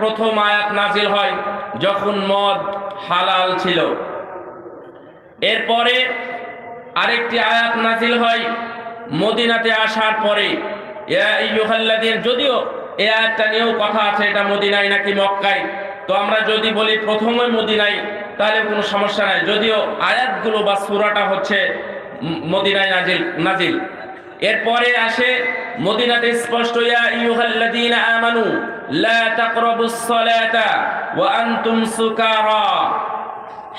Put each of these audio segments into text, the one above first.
প্রথম আয়াত নাজিল হয় যখন মদ হালাল ছিল। এরপরে আরেকটি আয়াত নাজিল হয় মদিনাতে আসার পরে যদিও এ আয়াতটা নিয়েও কথা আছে, এটা মদিনায় নাকি মক্কায়। তো আমরা যদি বলি প্রথমে মদিনায়, তাহলে কোনো সমস্যা নাই। যদিও আয়াতগুলো বা সূরাটা হচ্ছে মদিনায় নাজিল নাজিল। এরপরে আসে মদিনাতে স্পষ্ট, ইয়া আইয়ুহাল্লাযীনা আমানু, লা তাকরাবুস সালাতা ওয়া আনতুম সুকারা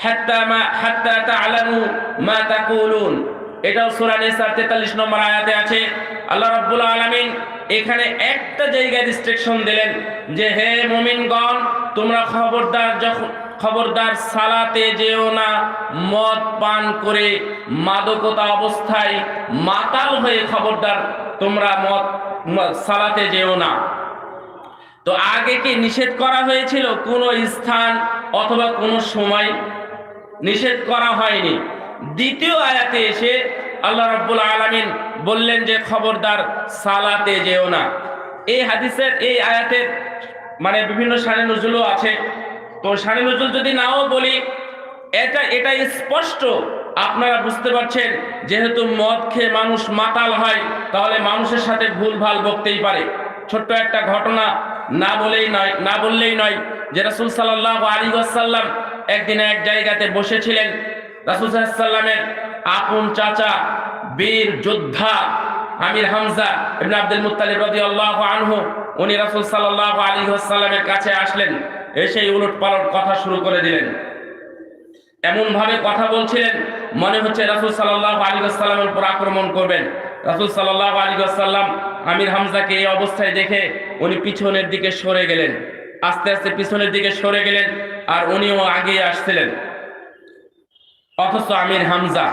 হাত্তা মা, হাত্তা তা'লামু মা তাকুলুন। এটাও সূরা নিসার 43 নম্বর আয়াতে আছে। আল্লাহ রাব্বুল আলামিন এখানে একটা জায়গায় রেস্ট্রিকশন দিলেন যে, হে মুমিনগণ, তোমরা খবরদার যখন খবরদার সালাতে যেও না, মদ পান করে মাদকতা অবস্থায় মাতাল হয়ে খবরদার তোমরা মদ সালাতে যেও না। তো আগে কি নিষেধ করা হয়েছিল? কোন স্থান অথবা কোন সময় নিষেধ করা হয়নি। দ্বিতীয় আয়াতে এসে আল্লাহ রাব্বুল আলামিন বললেন যে, খবরদার সালাতে যেও না। এই হাদিসের, এই আয়াতের মানে বিভিন্ন শানে নজুলও আছে। তো শানে নজুল যদি নাও বলি, এটা এটা স্পষ্ট। আপনারা বুঝতে পারছেন, যেহেতু মদ খেয়ে মানুষ মাতাল হয়, তাহলে মানুষের সাথে ভুল ভালো বকতেই পারে। ছোট্ট একটা ঘটনা না বলেই নয়, না বললেই নয় যে রাসূল সাল্লাল্লাহু আলাইহি ওয়াসাল্লাম একদিন এক জায়গাতে বসেছিলেন। রাসূল সাল্লামের আপন চাচা বীর যোদ্ধা Amir Hamza ibn Abdul Muttalib রাদিয়াল্লাহু আনহু, উনি রাসূল সাল্লাল্লাহু আলাইহি ওয়াসাল্লামের কাছে আসলেন। এসেই উলট পালট কথা শুরু করে দিলেন। এমন ভাবে কথা বলছিলেন, মনে হচ্ছে রাসূল সাল্লাল্লাহু আলাইহি ওয়াসাল্লামের উপর আক্রমণ করবেন। রাসূল সাল্লাল্লাহু আলাইহি ওয়াসাল্লাম আমির হামজাকে এই অবস্থায় দেখে উনি পিছনের দিকে সরে গেলেন। আস্তে আস্তে পিছনের দিকে সরে গেলেন আর উনিও আগিয়ে আসছিলেন। অথচ আমির হামজা,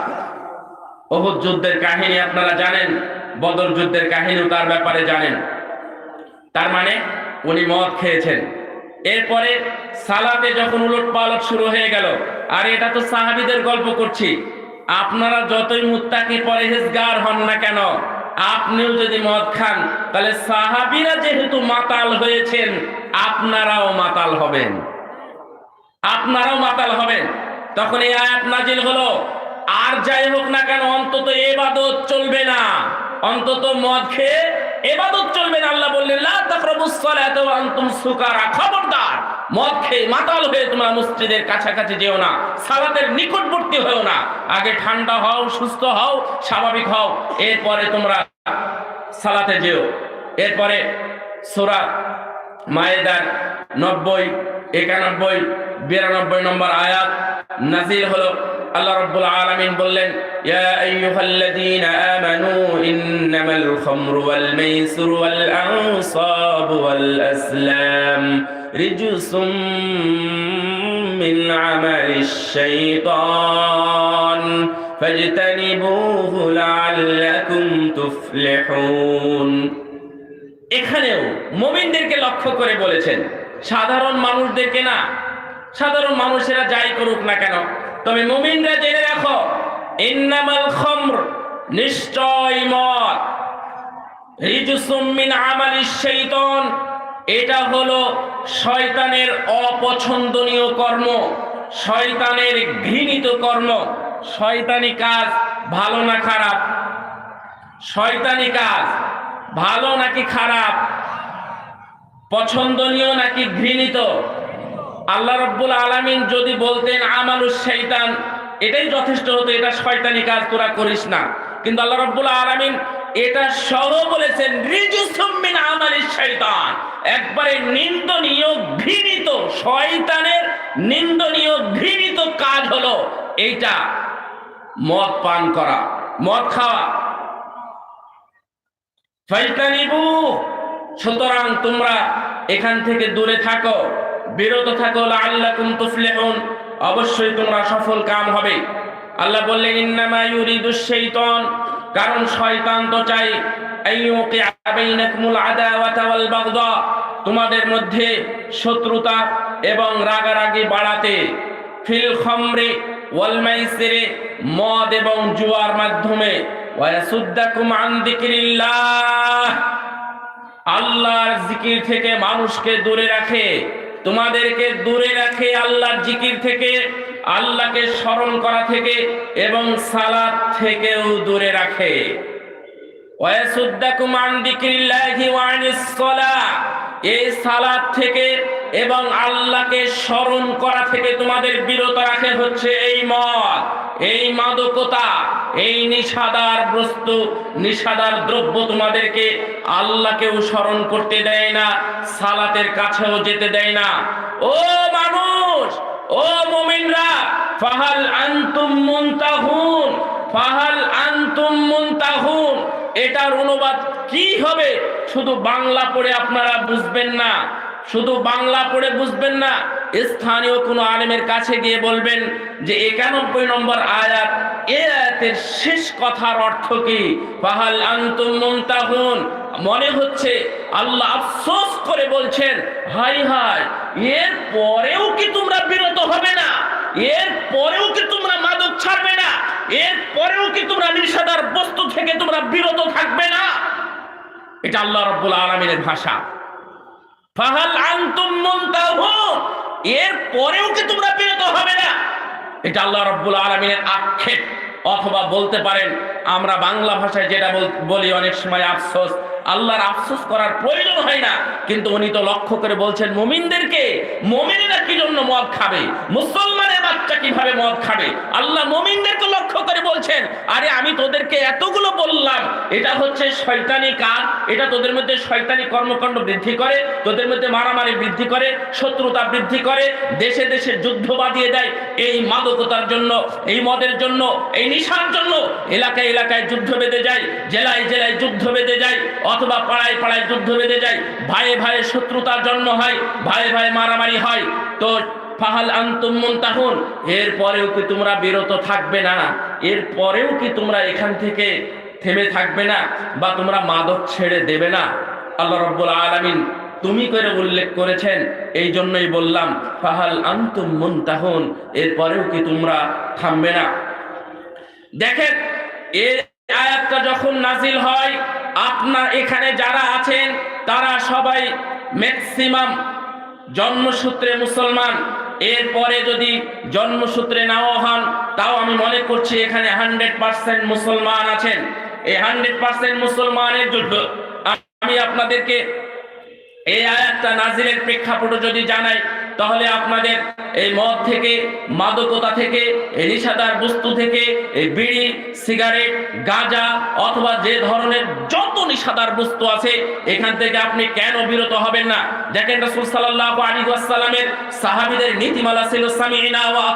ওহুদ যুদ্ধের কাহিনী আপনারা জানেন, বদর যুদ্ধের কাহিনীও তার ব্যাপারে জানেন। তার মানে উনি মদ খেয়েছেন। এরপরে সালাতে যখন উলট পালট শুরু হয়ে গেল, আর এটা তো সাহাবিদের গল্প করছি, আপনারা যতই মুত্তাকি পরেহেজগার হন না কেন, আপনিও যদি মদ খান, তাহলে সাহাবিরা যেহেতু মাতাল হয়েছেন, আপনারাও মাতাল হবেন। আপনারাও মাতাল হবেন। তখন এই আয়াত নাজিল হলো, আর যাই হোক না কেন, অন্তত এবাদত চলবে না। অন্তত মদ খেয়ে এবাদত চলবে না। আল্লাহ বললেন, লা তাকরাবুস সালাতা ওয়া আনতুম সুকারা। খবরদার, মদ খেয়ে মাতাল হয়ে তোমরা মসজিদের কাছাকাছি যেও না, সালাতের নিকটবর্তী হও না। আগে ঠান্ডা হও, সুস্থ হও, স্বাভাবিক হও, এরপরে তোমরা সালাতে যেও। এরপরে সূরা মায়েদার নব্বই, একানব্বই, বিরানব্বই নম্বর আয়াত নাজিল হলো। আল্লাহ রাব্বুল আলামিন বললেন, ইয়া আইয়ুহাল্লাযীনা আমানু, ইন্নামাল খামরু ওয়াল মাইসিরু ওয়াল আনসাবু ওয়াল আসলাম রিজসুম মিন আমালিশ শাইতান ফাজতানিবুহু লাআল্লাকুম তুফলিহুন। এখানেও মমিনদেরকে লক্ষ্য করে বলেছেন, সাধারণ মানুষদেরকে না, সাধারণ মানুষেরা যাই করুক না কেন তবে মমিনরা জেনে রাখো, ইন্নামাল খমর নিশ্চয় মদ। রিজুসুম মিন আমালিশ শাইতান এটা হলো শয়তানের অপছন্দনীয় কর্ম, শয়তানের ঘৃণিত কর্ম। শয়তানি কাজ ভালো না খারাপ? শয়তানি কাজ ভালো নাকি খারাপ? পছন্দনীয় নাকি ঘৃণিত? আল্লাহ রব্বুল আলামিন যদি বলতেন, আমালুস শৈতান এটাই যথেষ্ট হতো, এটা শয়তানি কাজ, তোরা করিস না। কিন্তু আল্লাহ রব্বুল আলামিন এটা সহ বলেছেন, রিজুসুম মিন আমালিস শৈতান একবারে নিন্দনীয় ঘৃণিত, শয়তানের নিন্দনীয় ঘৃণিত কাজ হলো এইটা, মদ পান করা, মদ খাওয়া। ফাইতানিবু, সুতরাং তোমরা এখান থেকে দূরে থাকো। বিরত থাকো, লাআল্লাকুম তুফলিহুন। অবশ্যই তোমরা সফল কাম হবে। আল্লাহ বললেন, ইন্নামা ইউরিদুশ শাইতান কারণ শয়তান তো চাই আইয়ুকিআ বাইনাকুমুল আদাওয়াতা ওয়াল বাগদা। তোমাদের মধ্যে শত্রুতা এবং রাগারাগি বাড়াতে, ফিল খমরে ওয়াল মাইসিরে, মদ এবং জুয়ার মাধ্যমে। ওয়াসুদ্দাকুম আন যিকরিল্লাহ। আল্লাহর জিকির থেকে মানুষকে দূরে রাখে। তোমাদেরকে দূরে রাখে আল্লাহর জিকির থেকে, আল্লাহকে স্মরণ করা থেকে এবং সালাদ থেকেও দূরে রাখে। ওয়াসুদ্দাকুম আন যিকরিল্লাহি ওয়া আনিস সালাহ। এই সালাদ থেকে এবং আল্লাহকে স্মরণ করা থেকে তোমাদের বিরত রাখে হচ্ছে এই মদ, এই মাদকতা, এই নিষাদার বস্তু, নিষাদার দ্রব্য তোমাদেরকে আল্লাহকেও স্মরণ করতে দেয় না, সালাতের কাছেও যেতে দেয় না। ও মানুষ, ও মুমিনরা, ফাহাল আনতুম মুনতাহুন, ফাহাল আনতুম মুনতাহুন এটার অনুবাদ কি হবে? শুধু বাংলা পড়ে আপনারা বুঝবেন না। শুধু বাংলা পড়ে বুঝবেন না, স্থানীয় কোনো আলেমের কাছে গিয়ে বলবেন যে একানব্বই নম্বর আয়াত, এ আয়াতের শেষ কথার অর্থ কি? ফাহাল আনতুম মুনতাহুন মনে হচ্ছে আল্লাহ আফসোস করে বলছেন, হাই হাই, এর পরেও কি তোমরা বিরত হবে না? এর পরেও কি তোমরা মাদক ছাড়বে না? এর পরেও কি তোমরা নিষেধার বস্তু থেকে তোমরা বিরত থাকবে না? এটা আল্লাহ রব্বুল আলমিনের ভাষা। ফাহাল আনতুম মুনতাহুন। এর পরেও কি তোমরা বিরত হবে না? এটা আল্লাহ রব্বুল আলমিনের আক্ষেপ। অথবা বলতে পারেন, আমরা বাংলা ভাষায় যেটা বলি অনেক সময়, আফসোস আল্লাহর আফসোস করার প্রয়োজন হয় না। কিন্তু উনি তো লক্ষ্য করে বলছেন, মুমিনদেরকে, মুমিনরা কি জন্য মদ খাবে? মুসলমানের বাচ্চা কীভাবে মদ খাবে? আল্লাহ মুমিনদেরকে লক্ষ্য করে বলছেন, আরে আমি তোদেরকে এতগুলো বললাম, এটা হচ্ছে শয়তানি কাজ, এটা তোদের মধ্যে শয়তানি কর্মকাণ্ড বৃদ্ধি করে, তোদের মধ্যে মারামারি বৃদ্ধি করে, শত্রুতা বৃদ্ধি করে, দেশে দেশে যুদ্ধ বাঁধিয়ে দেয়। এই মাদকতার জন্য, এই মদের জন্য, এই নিশার জন্য এলাকায় এলাকায় যুদ্ধ বেঁধে যায়, জেলায় জেলায় যুদ্ধ বেঁধে যায় অথবা পাড়ায় পাড়ায় যুদ্ধ বেঁধে যায়। ভাইয়ে ভাইয়ে শত্রুতার জন্ম হয়, ভাইয়ে ভাইয়ে মারামারি হয়। তো ফাহাল আন্তুম মুনতাহুন এর পরেও কি তোমরা বিরত থাকবে না? এর পরেও কি তোমরা এখান থেকে থেমে থাকবে না বা তোমরা মাদক ছেড়ে দেবে না? আল্লাহ রব্বুল আলামিন তুমি করে উল্লেখ করেছেন এই জন্যই বললাম, ফাহাল আন্তুম মুনতাহুন এর পরেও কি তোমরা থামবে না? দেখেন এই আয়াতটা যখন নাজিল হয়, আপনার এখানে যারা আছেন, তারা সবাই ম্যাক্সিমাম জন্মসূত্রে মুসলমান। এরপরে যদি জন্মসূত্রে নাও হন, তাও আমি মনে করছি এখানে হান্ড্রেড পার্সেন্ট মুসলমান আছেন। এই হান্ড্রেড পার্সেন্ট মুসলমানের জন্য আমি আপনাদেরকে এই আয়াতটা নাজিলের প্রেক্ষাপটে যদি জানাই তাহলে আপনাদের এই মদ থেকে, মাদকতা থেকে, এই নিশাদার বস্তু থেকে, এই বিড়ি, সিগারেট, গাঁজা অথবা যে ধরনের যত নিশাদার বস্তু আছে, এখান থেকে আপনি কেন বিরত হবেন না? দেখেন রাসূল সাল্লাল্লাহু আলাইহি ওয়াসাল্লামের সাহাবীদের নীতিমালা ছিল, সামিনা ওয়া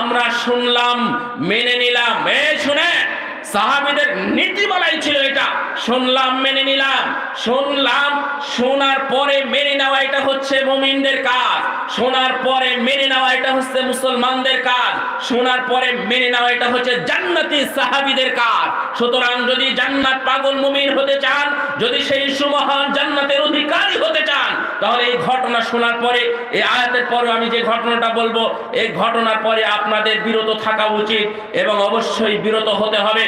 আমরা শুনলাম, মেনে নিলাম। এই শুনে সাহাবীদের নীতিমালাই ছিল এটা। শুনলাম, মেনে নিলাম। শুনলাম, শোনার পরে মেনে নেওয়া এটা হচ্ছে মুমিনদের কাজ। শোনার পরে মেনে নেওয়া এটা হচ্ছে মুসলমানদের কাজ। শোনার পরে মেনে নেওয়া এটা হচ্ছে জান্নাতি সাহাবিদের কাজ। সুতরাং যদি জান্নাত পাগল মুমিন হতে চান, যদি সেই সুমহান জান্নাতের অধিকারী হতে চান তাহলে এই ঘটনা শোনার পরে, এই আয়াতের পরে আমি যে ঘটনাটা বলব, এই ঘটনার পরে আপনাদের বিরত থাকা উচিত এবং অবশ্যই বিরত হতে হবে।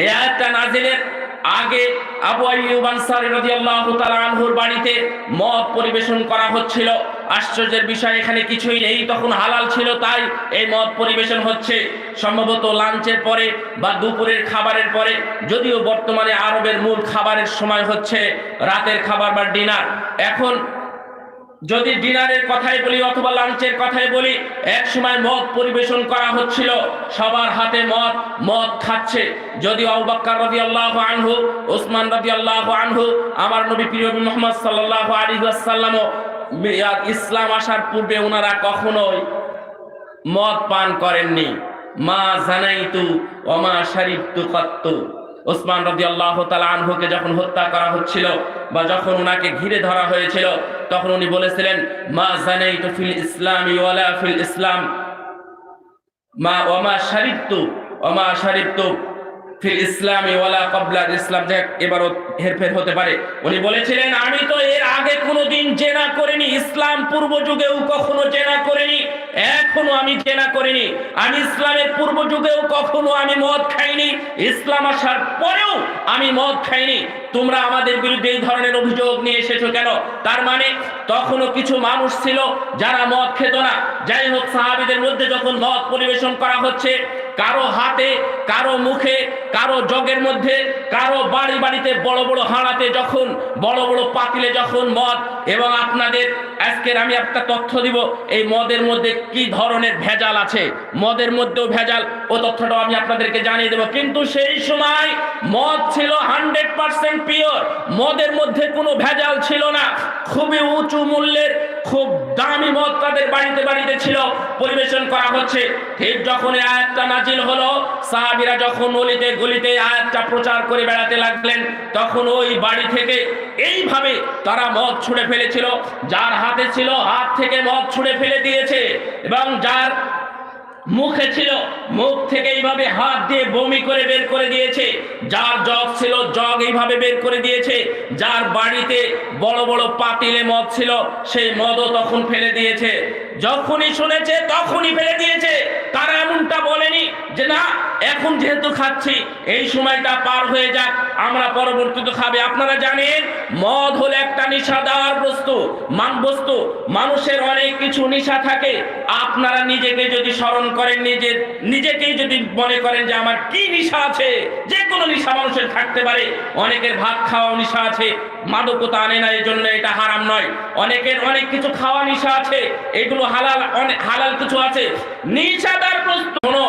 এই আয়াতটা নাজিলের আগে আবু আইয়ুব আনসারী রাদিয়াল্লাহু তাআলা আনহুর বাড়িতে মদ পরিবেশন করা হচ্ছিল। আশ্চর্যের বিষয়, এখানে কিছুই নেই, তখন হালাল ছিল, তাই এই মদ পরিবেশন হচ্ছে। সম্ভবত লাঞ্চের পরে বা দুপুরের খাবারের পরে, যদিও বর্তমানে আরবের মূল খাবারের সময় হচ্ছে রাতের খাবার বা ডিনার। এখন যদি ডিনারের কথাই বলি অথবা লাঞ্চের কথাই বলি, এক সময় মদ পরিবেশন করা হচ্ছিল। সবার হাতে মদ মদ খাচ্ছে। যদি আবুবাক্কার রাদিয়াল্লাহু আনহু ওসমান রাদিয়াল্লাহু আনহু, আমার নবী প্রিয় মুহাম্মদ সাল্লাল্লাহু আলাইহি ওয়াসাল্লামও ইসলাম আসার পূর্বে ওনারা কখনোই মদ পান করেননি। মা জানাইতু, ওমা শারিবতু কত্তু। ওসমান রদি আল্লাহ আনহুকে যখন হত্যা করা হচ্ছিল বা যখন ওনাকে ঘিরে ধরা হয়েছিল, তখন উনি বলেছিলেন, মা জানাইতু ফিল ইসলাম ফিল ইসলাম। মা ওমা শারিবতু ওমা শারিবতু। ফিল ইসলামি ওয়ালা কবলা ইসলাম, দেখ, এবারও হেরফের হতে পারে। উনি বলেছিলেন, আমি তো এর আগে জেনা করিনি, ইসলাম পূর্ব যুগেও কখনো জেনা করিনি, এখনও আমি জেনা করিনি। আমি ইসলামের পূর্ব যুগেও কখনো আমি মদ খাইনি, ইসলাম আসার পরেও আমি মদ খাইনি। তোমরা আমাদের বিরুদ্ধে এই ধরনের অভিযোগ নিয়ে এসেছ কেন? তার মানে তখনও কিছু মানুষ ছিল যারা মদ খেত না। যাই হোক, সাহাবিদের মধ্যে যখন মদ পরিবেশন করা হচ্ছে কারও হাতে, কারও মুখে, কারও জগের মধ্যে, কারও বাড়ি বাড়িতে বড় বড় হাঁড়াতে যখন, বড় বড় পাতিলে যখন মদ, এবং আপনাদের, আজকের আমি একটা তথ্য দিব, এই মদের মধ্যে কি ধরনের ভেজাল আছে? মদের মধ্যেও ভেজাল, ও তথ্যটাও আমি আপনাদেরকে জানিয়ে দেবো। কিন্তু সেই সময় মদ ছিল হান্ড্রেড পার্সেন্ট পিওর, মদের মধ্যে কোনো ভেজাল ছিল না, খুবই উঁচু মূল্যের খুব দামি মদ তাদের বাড়িতে বাড়িতে ছিল। পরিবেশন করা হচ্ছে। ঠিক যখন আয়াতটা নাজিল হলো, সাহাবিরা যখন অলিতে গলিতে আয়াতটা প্রচার করে বেড়াতে লাগলেন, তখন ওই বাড়ি থেকে এইভাবে তারা মদ ছুঁড়ে ফেলেছিল। যার হাতে ছিল, হাত থেকে মদ ছুঁড়ে ফেলে দিয়েছে। এবং যার মুখে ছিল, মুখ থেকে এইভাবে হাত দিয়ে বমি করে বের করে দিয়েছে। যার জগ ছিল, জগ এইভাবে বের করে দিয়েছে। যার বাড়িতে বড় বড় পাতিলে মদ ছিল, সেই মদও তখন ফেলে দিয়েছে। যখনই শুনেছে, তখনই ফেলে দিয়েছে। তারা এমনটা বলেনি যে, না, এখন যেহেতু খাচ্ছি, এই সময়টা পার হয়ে যাক, আমরা পরবর্তীতে খাবে। আপনারা জানেন, মদ হলো একটা নিশাদার বস্তু, মান বস্তু। মানুষের অনেক কিছু নিশা থাকে। আপনারা নিজেকে যদি স্মরণ করেন, নিজে, নিজেকেই যদি মনে করেন যে, আমার কি নিশা আছে? যে কোনো নিশা মানুষের থাকতে পারে। অনেকের ভাত খাওয়া নিশা আছে। মাদকতা আনে না এই জন্য এটা হারাম নয়। অনেকের অনেক কিছু খাওয়া নিশা আছে এগুলো হালাল অনেক হালাল কিছু আছে। নিশাদার প্রশ্ন শোনো,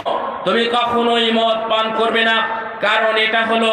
তুমি কখনোই মদ পান করবে না কারণ এটা হলো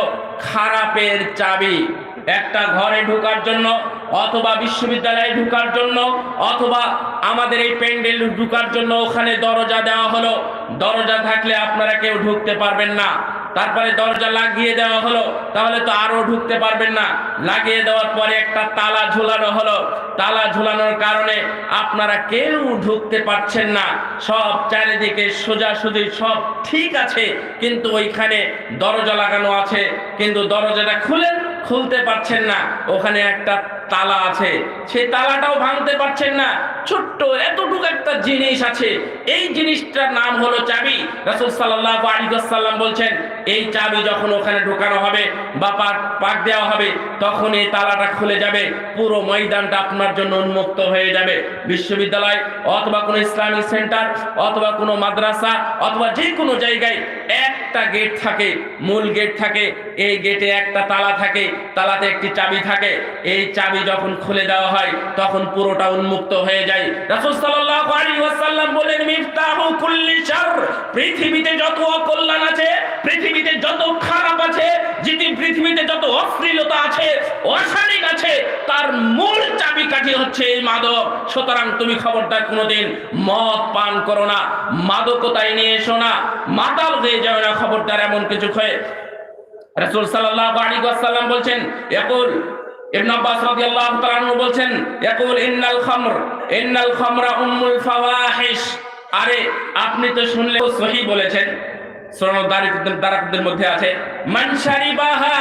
খারাপের চাবি। একটা ঘরে ঢোকার জন্য, অথবা বিশ্ববিদ্যালয়ে ঢোকার জন্য, অথবা আমাদের এই প্যান্ডেল ঢোকার জন্য ওখানে দরজা দেওয়া হলো। দরজা থাকলে আপনারা কেউ ঢুকতে পারবেন না। তারপরে দরজা লাগিয়ে দেওয়া হলো, তাহলে তো আরও ঢুকতে পারবেন না। লাগিয়ে দেওয়ার পরে একটা তালা ঝুলানো হলো। তালা ঝুলানোর কারণে আপনারা কেউ ঢুকতে পারছেন না। সব চারিদিকে সোজাসুজি সব ঠিক আছে, কিন্তু ওইখানে দরজা লাগানো আছে। কিন্তু দরজাটা খুলেন খুলতে পারছেন না। ওখানে একটা তালা আছে। সেই তালাটাও ভাঙতে পারছেন না। ছোট্ট এতটুকু একটা জিনিস আছে। এই জিনিসটার নাম হলো চাবি। রাসূল সাল্লাল্লাহু আলাইহি ওয়াসাল্লাম বলছেন, এই চাবি যখন ওখানে ঢোকানো হবে বা পাক পাক দেওয়া হবে তখন এই তালাটা খুলে যাবে। পুরো ময়দানটা আপনার জন্য উন্মুক্ত হয়ে যাবে। বিশ্ববিদ্যালয় অথবা কোনো ইসলামিক সেন্টার অথবা কোনো মাদ্রাসা অথবা যে কোনো জায়গায় একটা গেট থাকে, মূল গেট থাকে। এই গেটে একটা তালা থাকে, তালাতে একটি চাবি থাকে। এই চাবি যখন খুলে দেওয়া হয়, তখন পুরোটা উন্মুক্ত হয়ে যায় রাসূল সাল্লাল্লাহু আলাইহি ওয়াসাল্লাম বলেন, মিফতাহু কুল্লি শার। পৃথিবীতে যত অকল্যাণ আছে, পৃথিবীতে যত খারাপ আছে, যেটি পৃথিবীতে যত অশ্লীলতা আছে, অশালীন আছে, তার মূল চাবিকাঠি হচ্ছে এই মাদক। সুতরাং তুমি খবরদার কোনোদিন মদ পান করো না মাদকতায় নিয়ে এসো না, মাতাল হয়ে যাও না খবরদার এমন কিছু হয়ে। রাসূল সাল্লাল্লাহু আলাইহি ওয়াসাল্লাম বলছেন, ইয়াকুল ইবনে আব্বাস রাদিয়াল্লাহু তাআলা বলছেন, ইয়াকুল ইন্নাল খামর, ইন্নাল খামরা উম্মুল ফাওয়াহিশ। আরে, আপনি তো শুনলে সহি বলেছেন। সুনান দারিকদের দারাকদের মধ্যে আছে, মান শারিবাহা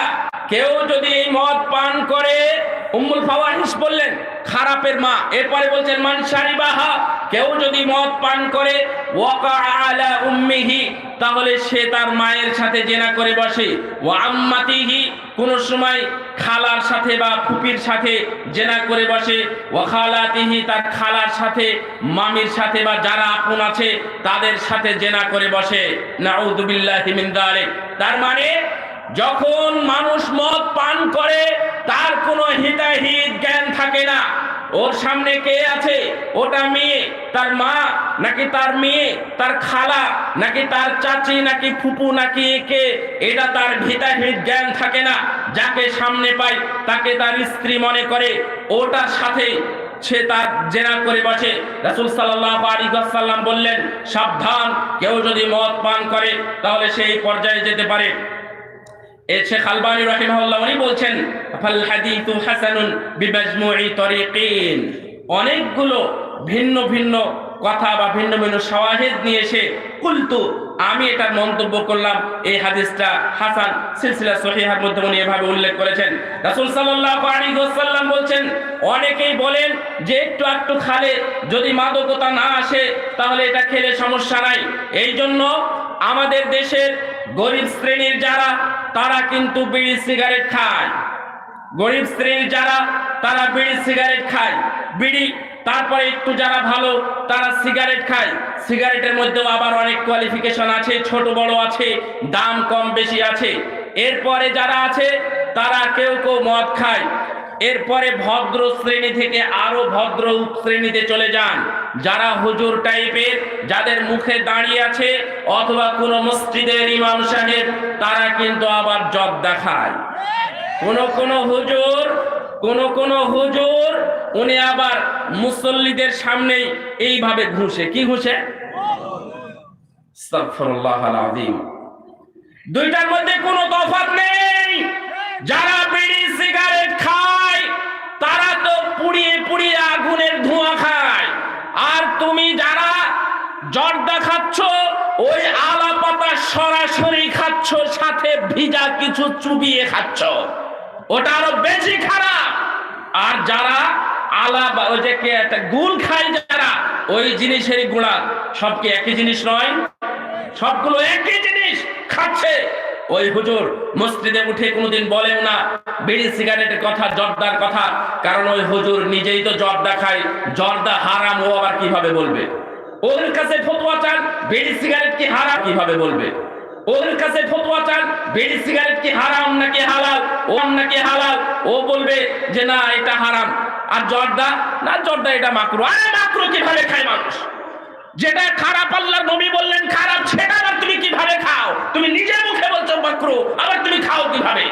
কেউ যদি এই মদ পান করে, উম্মুল ফাওয়াহিশ বললেন, খারাপের মা। এরপরে বলছেন, মান শারিবাহা। কেউ যদি মদ পান করে, ওয়াকা আলা উম্মিহি, তাহলে সে তার মায়ের সাথে জেনা করে বসে। ও আম্মাতিহি, কোন সময় খালার সাথে বা ফুপির সাথে জেনা করে বসে। ও খালাতিহি, তার খালার সাথে, মামির সাথে বা যারা আপন আছে, তাদের সাথে জেনা করে বসে। নাউযুবিল্লাহি যালিক তার মানে যখন মানুষ মদ পান করে, তার কোনো হিতাহিত জ্ঞান থাকে না। ওর সামনে কে আছে? ওটা মেয়ে, তার মা, নাকি তার মেয়ে, তার খালা, নাকি তার চাচি, নাকি ফুপু, নাকি কে এটা তার ভিতাহিত জ্ঞান থাকে না। যাকে সামনে পায়, তাকে তার স্ত্রী মনে করে। ওটার সাথে সে তার জেনা করে বসে। রাসূল ওয়াসাল্লাম বললেন, সাবধান, কেউ যদি মদ পান করে, তাহলে সেই পর্যায়ে যেতে পারে। শেখ আলবানী রাহিমাহুল্লাহ উনি বলছেন ফাল হাদিসু হাসানুন বিমাজমুই তরিকিন। অনেকগুলো ভিন্ন ভিন্ন কথা বা ভিন্ন ভিন্ন শাওয়াহিদ নিয়ে এসে কুলতু, আমি এটার মন্তব্য করলাম। এই হাদিসটা হাসান সিলসিলা সহিহার মধ্যে উনি এভাবে উল্লেখ করেছেন। রাসূল সাল্লাল্লাহু আলাইহি ওয়াসাল্লাম বলছেন, অনেকেই বলেন যে একটু একটু খালে যদি মাদকতা না আসে, তাহলে এটা খেলে সমস্যা নাই। এই জন্য আমাদের দেশের গরিব শ্রেণির যারা, তারা কিন্তু বিড়ি, সিগারেট খায়। গরিব শ্রেণির যারা তারা বিড়ি সিগারেট খায়। বিড়ি, তারপরে একটু যারা ভালো, তারা সিগারেট খায়। সিগারেটের মধ্যেও আবার অনেক কোয়ালিফিকেশন আছে, ছোট বড় আছে, দাম কম বেশি আছে। এরপরে যারা আছে, তারা কেউ কেউ মদ খায়। এরপরে ভদ্র শ্রেণি থেকে আরও ভদ্র শ্রেণীতে চলে যান। যারা হুজুর টাইপের যাদের মুখে দাঁড়িয়ে আছে, অথবা কোনো মসজিদের ইমাম সাহেব, তারা কিন্তু আবার জব দেখায়। কোন কোন হুজুর কোন কোন হুজুর, উনি আবার মুসল্লিদের সামনেই এইভাবে ঘুষে। কি ঘুষে। দুইটার মধ্যে কোনো তফাত নেই। যারা বিড়ি, সিগারেট খায়, তারা তো পুড়িয়ে পুড়িয়ে আগুনের ধোঁয়া খায়। আর তুমি যারা জর্দা খাচ্ছ, ওই আলা পাতা সরাসরি খাচ্ছ, সাথে ভিজা কিছু চুবিয়ে খাচ্ছ। ওটা আরও বেশি খারাপ। আর যারা আলা বা ওই যে একটা গুল খায় যারা, ওই জিনিসেরই গুণা সব কি একই জিনিস নয়। সবগুলো একই জিনিস খাচ্ছে। ওই হুজুর মসজিদে উঠে কোনোদিন বলেও না, বিড়ি সিগারেটের কথা, জর্দার কথা, কারণ ওই হুজুর নিজেই তো জর্দা খায়। জর্দা হারাম, ও আবার কীভাবে বলবে? ওদের কাছে ফতোয়া চান, বিড়ি সিগারেট কি হারাম, কীভাবে বলবে? ওদের কাছে ফতোয়া চান, বিড়ি সিগারেট কি হারাম নাকি হালাল? ও নাকি হালাল? ও বলবে যে না, এটা হারাম। আর জর্দা? না, জর্দা, এটা মাকরু। আরে মাকরু কীভাবে খায় মানুষ? যেটা খারাপ আল্লাহর নবী বললেন খারাপ, সেটা আবার তুমি কীভাবে খাও? তুমি নিজের মুখে বলছো মাকরু, আবার তুমি খাও কীভাবে?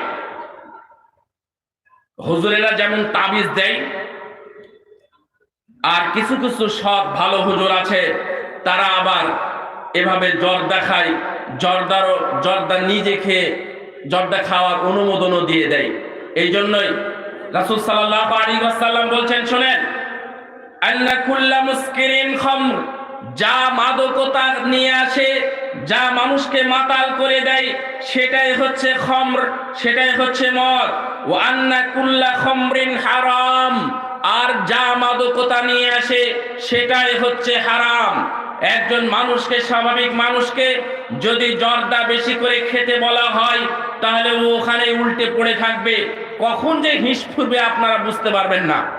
হুজুরেরা যেমন তাবিজ দেয়, আর কিছু কিছু সৎ ভালো হুজুর আছে, তারা আবার এভাবে জর্দা খায় জর্দারও জর্দা নিজে খেয়ে জর্দা খাওয়ার অনুমোদনও দিয়ে দেয়। এই জন্যই রাসূল সাল্লাল্লাহু আলাইহি ওয়াসাল্লাম বলছেন, শোনেন, আন্না কুল্লা মুসকিরিন খামর, যা মাদকতা নিয়ে আসে, যা মানুষকে মাতাল করে দেয়, সেটাই হচ্ছে খমর, সেটাই হচ্ছে মদ। ও আন্না কুল্লা খমরিন হারাম, আর যা মাদকতা নিয়ে আসে, সেটাই হচ্ছে হারাম। একজন মানুষকে, স্বাভাবিক মানুষকে যদি জর্দা বেশি করে খেতে বলা হয়, তাহলে ও ওখানে উল্টে পড়ে থাকবে। কখন যে হিস ফুরবে আপনারা বুঝতে পারবেন না।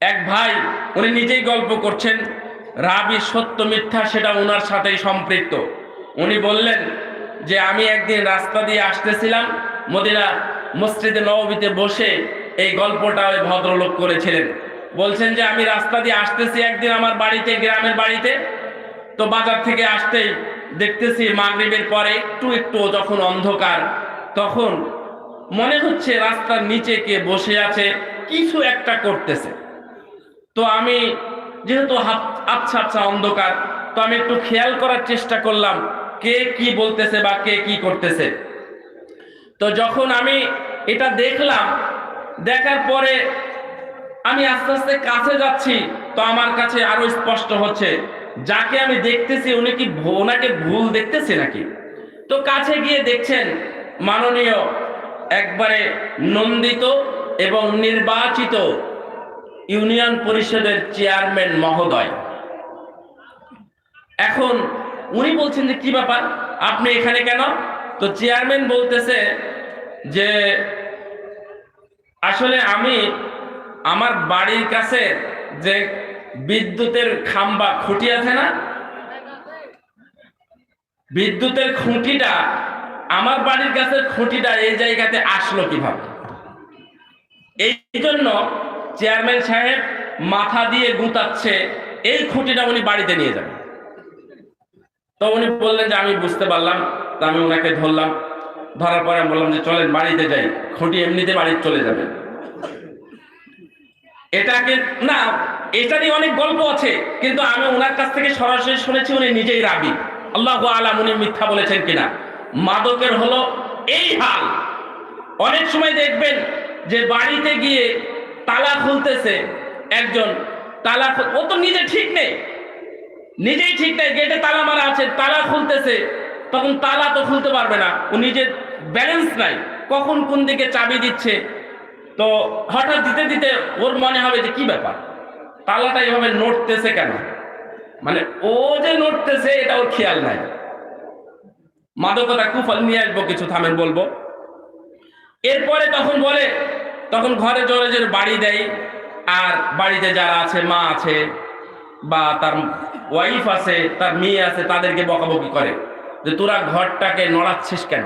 এক ভাই, উনি নিজেই গল্প করছেন, রাবি সত্য মিথ্যা, সেটা ওনার সাথেই সম্পৃক্ত। উনি বললেন যে, আমি একদিন রাস্তা দিয়ে আসতেছিলাম, মদিনা মসজিদে নববীতে বসে এই গল্পটা ওই ভদ্রলোক করেছিলেন। বলছেন যে আমি রাস্তা দিয়ে আসতেছি একদিন আমার বাড়িতে, গ্রামের বাড়িতে। তো বাজার থেকে আসতেই দেখতেছি মাগরিবের পরে একটু একটু যখন অন্ধকার, তখন মনে হচ্ছে রাস্তার নিচে কে বসে আছে, কিছু একটা করতেছে। তো আমি যেহেতু আচ্ছা আচ্ছা অন্ধকার, তো আমি একটু খেয়াল করার চেষ্টা করলাম, কে কি বলতেছে বা কে কি করতেছে। তো যখন আমি এটা দেখলাম, দেখার পরে আমি আস্তে আস্তে কাছে যাচ্ছি, তো আমার কাছে আরও স্পষ্ট হচ্ছে। যাকে আমি দেখতেছি, উনি কি ওনাকে ভুল দেখতেছে নাকি? তো কাছে গিয়ে দেখছেন মাননীয় একবারে নন্দিত এবং নির্বাচিত ইউনিয়ন পরিষদের চেয়ারম্যান মহোদয়। এখন উনি বলছেন যে, কি ব্যাপার? আপনি এখানে কেন? তো চেয়ারম্যান বলতেছে যে, আসলে আমি আমার বাড়ির কাছে যে বিদ্যুতের খাম্বা খুঁটি আছে না? বিদ্যুতের খুঁটিটা আমার বাড়ির কাছে খুঁটিটা এই জায়গাতে আসলো কীভাবে? এই জন্য চেয়ারম্যান সাহেব মাথা দিয়ে গুতাচ্ছে, এই খুঁটিটা উনি বাড়িতে নিয়ে যাবেন। তো উনি বললেন যে, আমি বুঝতে পারলাম, তা আমি ওনাকে ধরলাম। ধরার পরে বললাম যে, চলেন বাড়িতে যাই। খুঁটি এমনিতে বাড়িতে চলে যাবে। এটাকে, না, এটা নিয়ে অনেক গল্প আছে, কিন্তু আমি ওনার কাছ থেকে সরাসরি শুনেছি উনি নিজেই রাবি। আল্লাহ আলাম, উনি মিথ্যা বলেছেন কিনা। মাদকের হলো এই হাল। অনেক সময় দেখবেন যে বাড়িতে গিয়ে তালা খুলতেছে একজন, তালা ও তো নিজে ঠিক নেই। নিজেই ঠিক নেই, গেটে তালা মারা আছে, তালা খুলতেছে, তখন তালা তো খুলতে পারবে না। ও নিজের ব্যালেন্স নাই। কখন কোন দিকে চাবি দিচ্ছে তো হঠাৎ দিতে দিতে ওর মনে হবে যে কি ব্যাপার? তালাটা এভাবে নড়তেছে কেন? মানে ও যে নড়তেছে, এটা ওর খেয়াল নাই। মাদকতা কুফল, নিয়ে আসব কিছু, থামেন, বলব। এরপরে তখন বলে, তখন ঘরে জোরে জোরে বাড়ি দেয়, আর বাড়িতে যারা আছে, মা আছে, বা তার ওয়াইফ আছে, তার মেয়ে আছে, তাদেরকে বকাবকি করে। যে তোরা ঘরটাকে নড়াচ্ছিস কেন?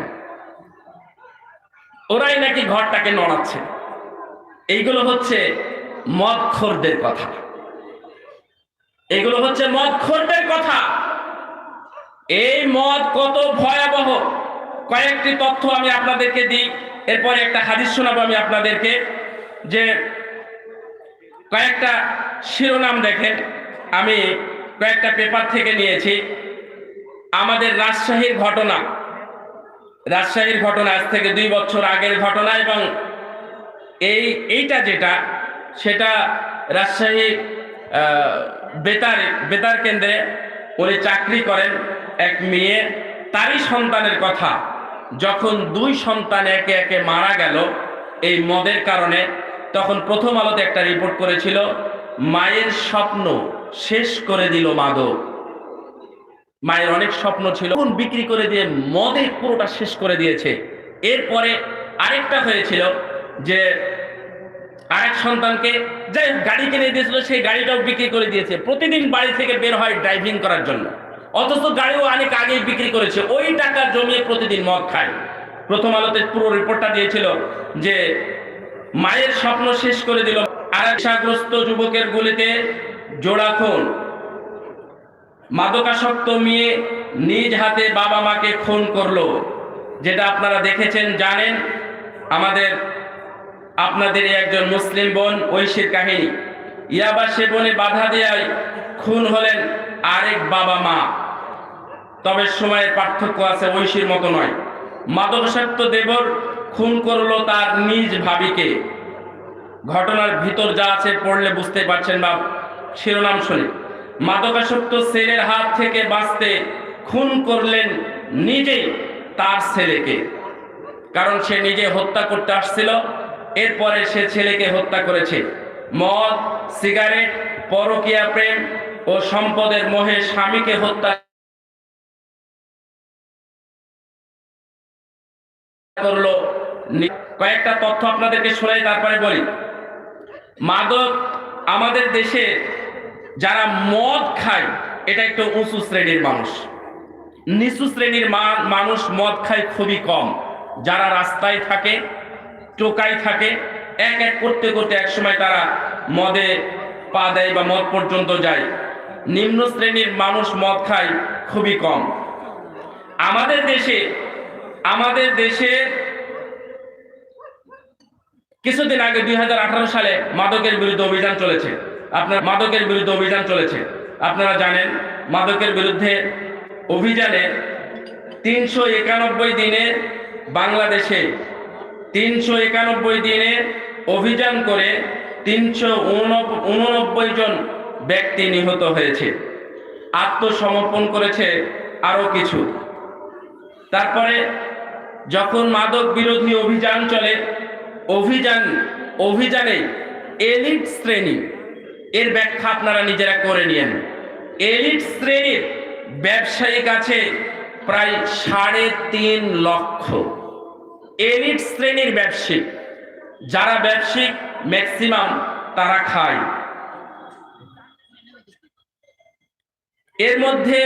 ওরাই নাকি ঘরটাকে নড়াচ্ছে। এইগুলো হচ্ছে মদখোরদের কথা। এগুলো হচ্ছে মদখোরদের কথা। এই মদ কত ভয়াবহ। কয়েকটি তথ্য আমি আপনাদেরকে দিই। এরপরে একটা হাদিস শোনাবো আমি আপনাদেরকে, যে কয়েকটা শিরোনাম দেখেন। আমি কয়েকটা পেপার থেকে নিয়েছি। আমাদের রাজশাহীর ঘটনা। রাজশাহীর ঘটনা আজ থেকে দুই বছর আগের ঘটনা এবং এই, এইটা যেটা, সেটা রাজশাহী বেতার বেতার কেন্দ্রে উনি চাকরি করেন এক মেয়ে, তারই সন্তানের কথা। যখন দুই সন্তান একে একে মারা গেল এই মদের কারণে, তখন প্রথম আলোতে একটা রিপোর্ট করেছিল, মায়ের স্বপ্ন শেষ করে দিল মাদক। মায়ের অনেক স্বপ্ন ছিল বিক্রি করে দিয়ে মদে পুরোটা শেষ করে দিয়েছে। এরপরে আরেকটা হয়েছিল যে আরেক সন্তানকে হোক, গাড়ি কিনে দিয়েছিল সেই গাড়িটাও বিক্রি করে দিয়েছে। প্রতিদিন বাড়ি থেকে বের হয় ড্রাইভিং করার জন্য। অথচ গাড়িও অনেক আগেই বিক্রি করেছে। ওই টাকা জমিয়ে প্রতিদিন মদ খায়। প্রথম আলোতে পুরো রিপোর্টটা দিয়েছিল যে মায়ের স্বপ্ন শেষ করে দিল আরেকশাগ্রস্ত যুবকের গুলিতে জোড়া খুন। মাদকাসক্ত মেয়ে নিজ হাতে বাবা মাকে খুন করল। যেটা আপনারা দেখেছেন জানেন আমাদের আপনাদের একজন মুসলিম বোন ঐশীর কাহিনী। ইয়াবা সেবনে বাধা দেয় খুন হলেন আরেক বাবা মা। তবে সময়ের পার্থক্য আছে ঐশীর মতো নয়। মাদকাসক্ত দেবর খুন করল তার নিজ ভাবিকে। ঘটনার ভিতর যা আছে পড়লে বুঝতে পারছেন বা শিরোনাম শুনে। মাদকাসক্ত ছেলের হাত থেকে বাঁচতে খুন করলেন নিজেই তার ছেলেকে। কারণ সে নিজে হত্যা করতে আসছিল। এরপরে সে ছেলেকে হত্যা করেছে। মদ, সিগারেট, পরকিয়া প্রেম ও সম্পদের মোহে স্বামীকে হত্যা করল। কয়েকটা তথ্য আপনাদেরকে শোনাই, তারপরে বলি। মাদক আমাদের দেশে যারা মদ খায়, এটা একটু উঁচু শ্রেণির মানুষ। নিচু শ্রেণির মানুষ মদ খায় খুবই কম। যারা রাস্তায় থাকে টোকায় থাকে, এক এক করতে করতে এক সময় তারা মদে পা দেয় বা মদ পর্যন্ত যায়। নিম্ন শ্রেণির মানুষ মদ খায় খুবই কম। আমাদের দেশে আমাদের দেশে কিছুদিন আগে দুই হাজার আঠারো সালে মাদকের বিরুদ্ধে অভিযান চলেছে। আপনার মাদকের বিরুদ্ধে অভিযান চলেছে। আপনারা জানেন, মাদকের বিরুদ্ধে অভিযানে তিনশো একানব্বই দিনে বাংলাদেশে তিনশো একানব্বই দিনে অভিযান করে তিনশো উননব্বই জন ব্যক্তি নিহত হয়েছে। আত্মসমর্পণ করেছে আরও কিছু। তারপরে যখন মাদক বিরোধী অভিযান চলে, অভিযান, অভিযানে এলিট শ্রেণি, এর ব্যাখ্যা আপনারা নিজেরা করে নিয়েন। এলিট শ্রেণির ব্যবসায়িক আছে প্রায় সাড়ে তিন লক্ষ। এলিট শ্রেণির ব্যবসায়িক যারা ব্যবসায়িক ম্যাক্সিমাম তারা খায়। এর মধ্যে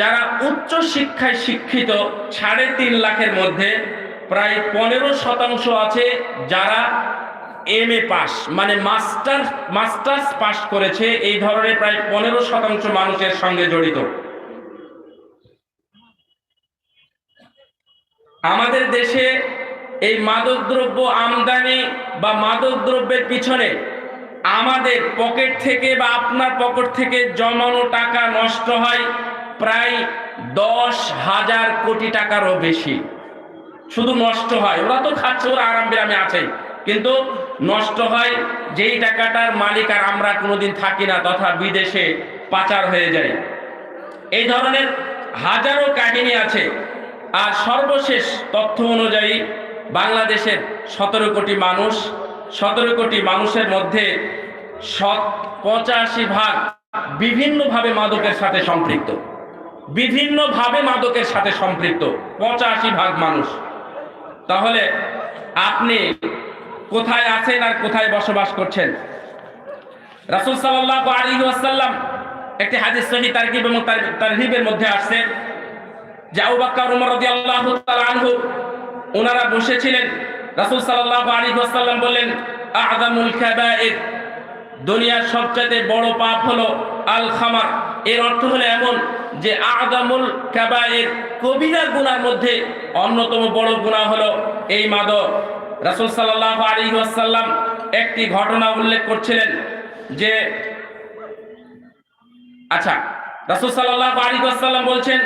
যারা উচ্চ শিক্ষায় শিক্ষিত, সাড়ে তিন লাখের মধ্যে প্রায় পনেরো শতাংশ আছে যারা এম এ পাস মানে মাস্টার মাস্টার্স পাস করেছে। এই ধরনের প্রায় পনেরো শতাংশ মানুষের সঙ্গে জড়িত। আমাদের দেশে এই মাদকদ্রব্য আমদানি বা মাদকদ্রব্যের পিছনে আমাদের পকেট থেকে বা আপনার পকেট থেকে জমানো টাকা নষ্ট হয় প্রায় দশ হাজার কোটি টাকারও বেশি। শুধু নষ্ট হয়, ওরা তো খাচ্ছে, ওরা আরাম বিরামে আছে। কিন্তু নষ্ট হয় যেই টাকাটার মালিক আর আমরা কোনোদিন থাকি না, তথা বিদেশে পাচার হয়ে যায়। এই ধরনের হাজারো কাহিনী আছে। আর সর্বশেষ তথ্য অনুযায়ী বাংলাদেশের সতেরো কোটি মানুষ, সতেরো কোটি মানুষের মধ্যে পঁচাশি ভাগ বিভিন্নভাবে মাদকের সাথে সম্পৃক্ত। বিভিন্নভাবে মাদকের সাথে সম্পৃক্ত, পঁচাশি ভাগ মানুষ। তাহলে আপনি কোথায় আছেন আর কোথায় বসবাস করছেন? রাসূল সাল্লাল্লাহু আলী ওয়াসাল্লাম একটি হাদিস তারকিব এবং তার- তারহিবের মধ্যে আসছে যে আবু বকর ওমর রাদিয়াল্লাহু তাআলা আনহু ওনারা বসেছিলেন। রাসূল সাল্লাল্লাহু আলাইহি ওয়াসাল্লাম বললেন আযমুল কাবায়ের দুনিয়ার সবচেয়ে বড় পাপ হলো আল খামার এর অর্থ হলো এমন যে আদামুল কাবায়ের কবিরা গুনার মধ্যে অন্যতম বড় গুনাহ হলো এই মাদক। রাসূল সাল্লাল্লাহু আলাইহি ওয়াসাল্লাম একটি ঘটনা উল্লেখ করছিলেন যে আচ্ছা রাসূল সাল্লাল্লাহু আলাইহি ওয়াসাল্লাম বলছেন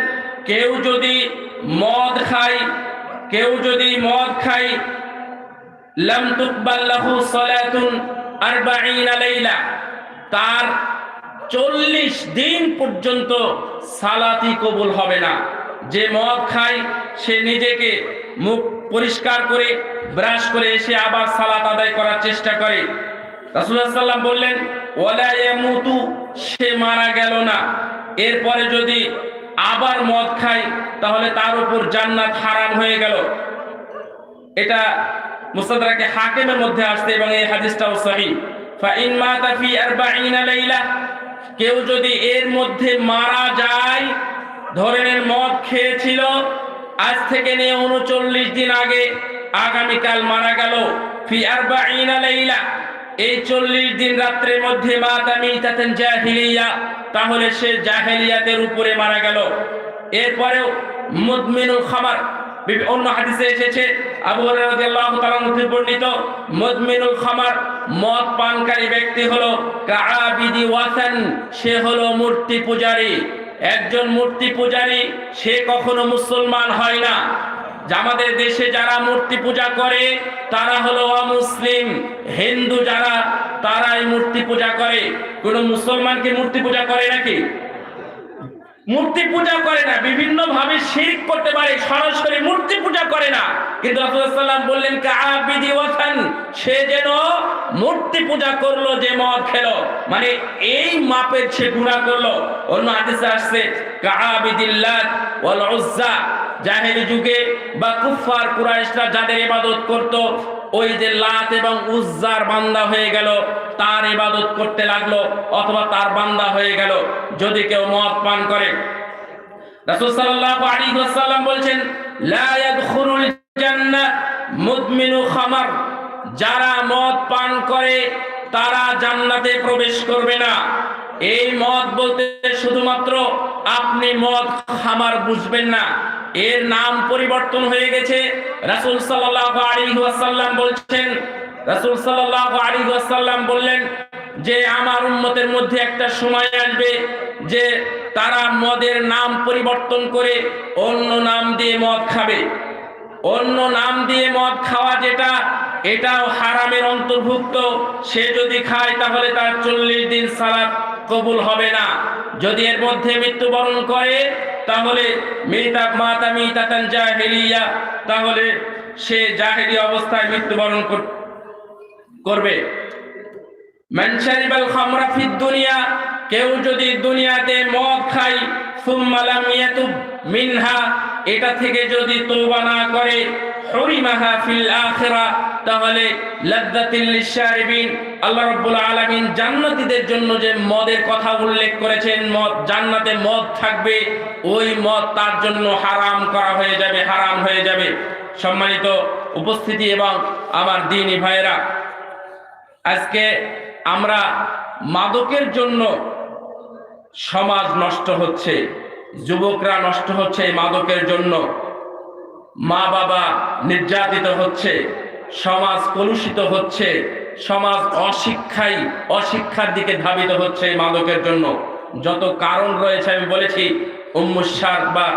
কেউ যদি মদ খায়, কেউ যদি মদ খায়, লাম তুকবাল লাহু সালাতুন 40 লাইলা, তার চল্লিশ দিন পর্যন্ত সালাতি কবুল হবে না। যে মদ খায়, সে নিজেকে মুখ পরিষ্কার করে, ব্রাশ করে এসে আবার সালাত আদায় করার চেষ্টা করে। রাসূলুল্লাহ সাল্লাম বললেন, ওয়ালা ইয়ামুতু, সে মারা গেল না। এরপরে যদি আবার মদ খায় তাহলে তার উপর জান্নাত হারাম হয়ে গেল। এটা মুস্তাদরাকে হাকিমের মধ্যে আসছে এবং এই হাদিসটাও সহি। ফাইন মাতা ফি আরবাঈনা লাইলা, কেউ যদি এর মধ্যে মারা যায়, ধরে নেন মদ খেয়েছিল, আজ থেকে নিয়ে উনচল্লিশ দিন আগে আগামীকাল মারা গেল। ফি আরবাঈনা লাইলা এই চল্লিশ দিন রাত্রের মধ্যে মিতাতেন জাহিলিয়া, তাহলে সে জাহেলিয়াতের উপরে মারা গেল। এরপরেও মুদমিনুল খামার অন্য হাদিসে এসেছে, আবু রাদিয়াল্লাহু তাআলা থেকে বর্ণিত, মুদমিনুল খামার মদ পানকারী ব্যক্তি হলো কাআবিদি ওয়াসান, সে হলো মূর্তি পূজারী। একজন মূর্তি পূজারী, সে কখনো মুসলমান হয় না। আমাদের দেশে যারা মূর্তি পূজা করে, তারা হলো অমুসলিম। হিন্দু যারা, তারাই মূর্তি পূজা করে। কোন মুসলমানকে মূর্তি পূজা করে নাকি? মূর্তি পূজা করে না বিভিন্ন ভাবে শিরক করতে পারে, সরাসরি মূর্তি পূজা করে না। কিন্তু সাল্লাম বললেন, কাআবিদি ওয়াসান সে যেন মূর্তি পূজা করল যে মদ খেলো। মানে এই মাপের সে গুনাহ করল। অন্য হাদিসে আসছে, কাআবিদিল্লাহ ওয়াল উজ্জা জাহেলি যুগে বা কুফফার কুরাইশরা যাদের ইবাদত করত, ওই যে লাত এবং উজ্জার বান্দা হয়ে গেল, তার ইবাদত করতে লাগল অথবা তার বান্দা হয়ে গেল, যদি কেউ মদ পান করে। রাসূল সাল্লাল্লাহু আলাইহি ওয়াসাল্লাম বলছেন, লা ইয়াদখুলুল জান্নাহ মুদমিনু খামার। যারা মদ পান করে, তারা জান্নাতে প্রবেশ করবে না। এই মদ বলতে শুধুমাত্র আপনি মদ খামার বুঝবেন না। এর নাম পরিবর্তন হয়ে গেছে। রাসূল ওয়াসাল্লাম বলছেন, রাসূল ওয়াসাল্লাম বললেন যে, আমার উম্মতের মধ্যে একটা সময় আসবে যে তারা মদের নাম পরিবর্তন করে অন্য নাম দিয়ে মদ খাবে। অন্য নাম দিয়ে মদ খাওয়া যেটা এটাও হারামের অন্তর্ভুক্ত। সে যদি খায় তাহলে তার চল্লিশ দিন সালাত কবুল হবে না। যদি এর মধ্যে মৃত্যুবরণ করে, তাহলে মিতা মাতা মিতাতান জাহেলিয়া, তাহলে সে জাহেলি অবস্থায় মৃত্যুবরণ কর- করবে। শারিবাল খামরা দুনিয়া, কেউ যদি দুনিয়াতে মদ খাই মিনহা, এটা থেকে যদি তওবা না করে, হুরিমাহা ফিল আখিরা, তাহলে লাদ্দাতিল লিশারিবিন আল্লাহ রাব্বুল আলামিন জান্নাতীদের জন্য যে মদের কথা উল্লেখ করেছেন, মদ জান্নাতে মদ থাকবে, ওই মদ তার জন্য হারাম করা হয়ে যাবে, হারাম হয়ে যাবে। সম্মানিত উপস্থিতি এবং আমার দিনী ভাইয়েরা, আজকে আমরা মাদকের জন্য সমাজ নষ্ট হচ্ছে, যুবকরা নষ্ট হচ্ছে এই মাদকের জন্য, মা বাবা নির্যাতিত হচ্ছে, সমাজ কলুষিত হচ্ছে, সমাজ অশিক্ষাই অশিক্ষার দিকে ধাবিত হচ্ছে এই মাদকের জন্য। যত কারণ রয়েছে আমি বলেছি উম্মুসার বা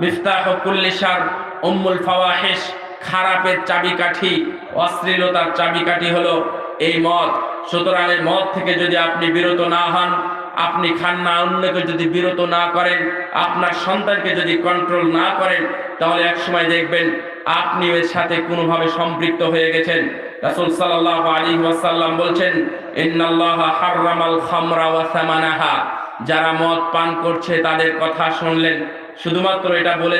মিফতাহ কুল্লিসার উম্মুল ফাওয়াহেস খারাপের চাবিকাঠি, অশ্লীলতার চাবিকাঠি হলো এই মদ। সুতরাং এই মদ থেকে যদি আপনি বিরত না হন আপনি খান না, অন্যকে যদি বিরত না করেন, আপনার সন্তানকে যদি কন্ট্রোল না করেন, তাহলে একসময় দেখবেন আপনি এর সাথে কোনোভাবে সম্পৃক্ত হয়ে গেছেন। রাসূল সাল্লাল্লাহু আলাইহি ওয়াসাল্লাম বলছেন যারা মদ পান করছে, তাদের কথা শুনলেন। শুধুমাত্র এটা বলে